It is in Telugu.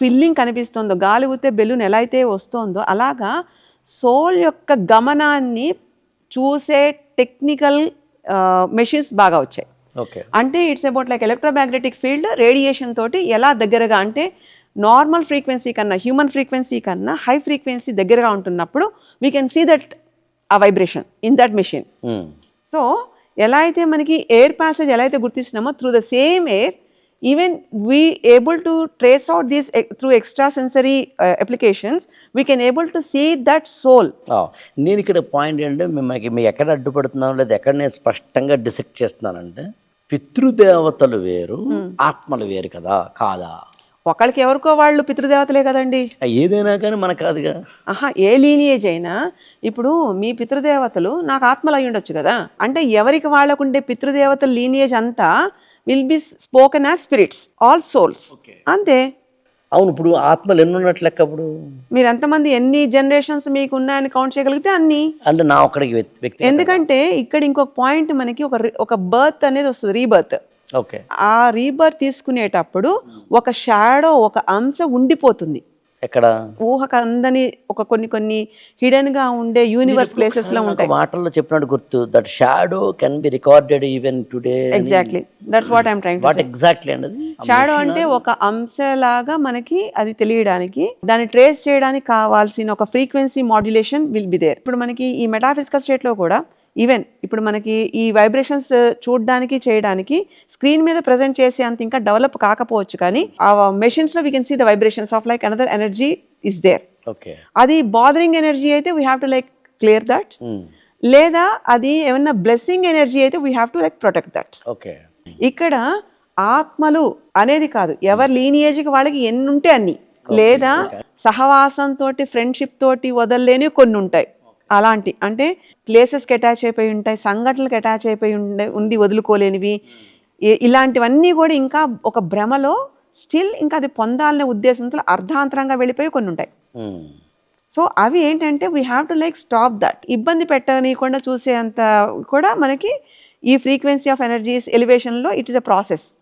ఫిల్లింగ్ కనిపిస్తుందో గాలి ఊతే బెలూన్ ఎలా అయితే వస్తుందో అలాగా సోల్ యొక్క గమనాన్ని చూసే టెక్నికల్ మెషిన్స్ బాగా వచ్చాయి. ఓకే. అంటే it's about like electromagnetic field radiation తోటి ఎలా దగ్గరగా అంటే నార్మల్ ఫ్రీక్వెన్సీ కన్నా హ్యూమన్ ఫ్రీక్వెన్సీ కన్నా హై ఫ్రీక్వెన్సీ దగ్గరగా ఉంటున్నప్పుడు we can see that uh vibration in that machine. So ఎలా అయితే మనకి ఎయిర్ ప్యాసేజ్ ఎలా అయితే గుర్తిస్తున్నామో through the same air even we able to trace out these through extra sensory applications we can able to see that soul నేను ఇక్కడ పాయింట్ ఏంటంటే మిమ్మల్ని మీకు ఎక్కడ అడ్డుపడుతున్నాం లేదా ఎక్కడ నేను స్పష్టంగా డిసెక్ట్ చేస్తున్నానంటే పితృదేవతలు వేరు ఆత్మలు వేరు కదా కాదా? ఒకళ్ళకి ఎవరికో వాళ్ళు పితృదేవతలే కదండి. ఏదైనా కానీ మనకు కాదుగా. ఆహా ఏ లీనియేజ్ అయినా ఇప్పుడు మీ పితృదేవతలు నాకు ఆత్మలు అయి ఉండొచ్చు కదా. అంటే ఎవరికి వాళ్ళకుండే పితృదేవతల లీనియేజ్ అంతా will be spoken as spirits all souls అంతే. అవును ఇప్పుడు ఆత్మలు ఎన్ని ఉన్నట్లు లెక్క అప్పుడు మీరు ఎంతమంది ఎన్ని జనరేషన్స్ మీకు ఉన్నాయని కౌంట్ చేయగలిగితే అన్ని. అంటే నా ఒక్కడికి వ్యక్తి- ఎందుకంటే ఇక్కడ ఇంకొక పాయింట్ మనకి ఒక రి- ఒక బర్త్ అనేది వస్తుంది రీబర్త్ ఓకే. ఆ రీబర్త్ తీసుకునేటప్పుడు ఒక షాడో ఒక అంశ ఉండిపోతుంది. ఎక్కడ? ఊహకు అందని ఒక కొన్ని కొన్ని హిడెన్గా ఉండే యూనివర్స్ ప్లేసెస్లో ఉంటాయి. మాటల్లో చెప్పినట్టు గుర్తు that shadow can be recorded even today exactly that's what I'm trying what exactly అండి? షాడో అంటే ఒక అంశలాగా మనకి అది తెలియడానికి దాన్ని ట్రేస్ చేయడానికి కావాల్సిన ఒక frequency modulation will be there ఇప్పుడు మనకి ఈ మెటాఫిజికల్ స్టేట్లో కూడా ఈవెన్ ఇప్పుడు మనకి ఈ వైబ్రేషన్స్ చూడడానికి చేయడానికి స్క్రీన్ మీద ప్రజెంట్ చేసే అంత ఇంకా డెవలప్ కాకపోవచ్చు కానీ ఆ మెషిన్స్లో we can see the vibrations of like another energy is there okay అది బాదరింగ్ ఎనర్జీ అయితే we have to like clear that లేదా అది ఏమన్నా బ్లెస్సింగ్ ఎనర్జీ అయితే we have to like protect that okay ఇక్కడ ఆత్మలు అనేది కాదు. ఎవరి లీనియేజ్కి వాళ్ళకి ఎన్ని ఉంటే అన్ని లేదా సహవాసం తోటి ఫ్రెండ్షిప్ తోటి వదలలేని కొన్ని ఉంటాయి అలాంటి అంటే ప్లేసెస్కి అటాచ్ అయిపోయి ఉంటాయి సంఘటనలకు అటాచ్ అయిపోయి ఉండే ఉండి వదులుకోలేనివి. ఇ- ఇలాంటివన్నీ కూడా ఇంకా ఒక భ్రమలో స్టిల్ ఇంకా అది పొందాలనే ఉద్దేశంతో అర్ధాంతరంగా వెళ్ళిపోయి కొన్ని ఉంటాయి. సో అవి ఏంటంటే we have to like stop that ఇబ్బంది పెట్టనీయకుండా చూసేంత కూడా మనకి ఈ ఫ్రీక్వెన్సీ ఆఫ్ ఎనర్జీస్ ఎలివేషన్లో ఇట్ ఇస్ అ ప్రాసెస్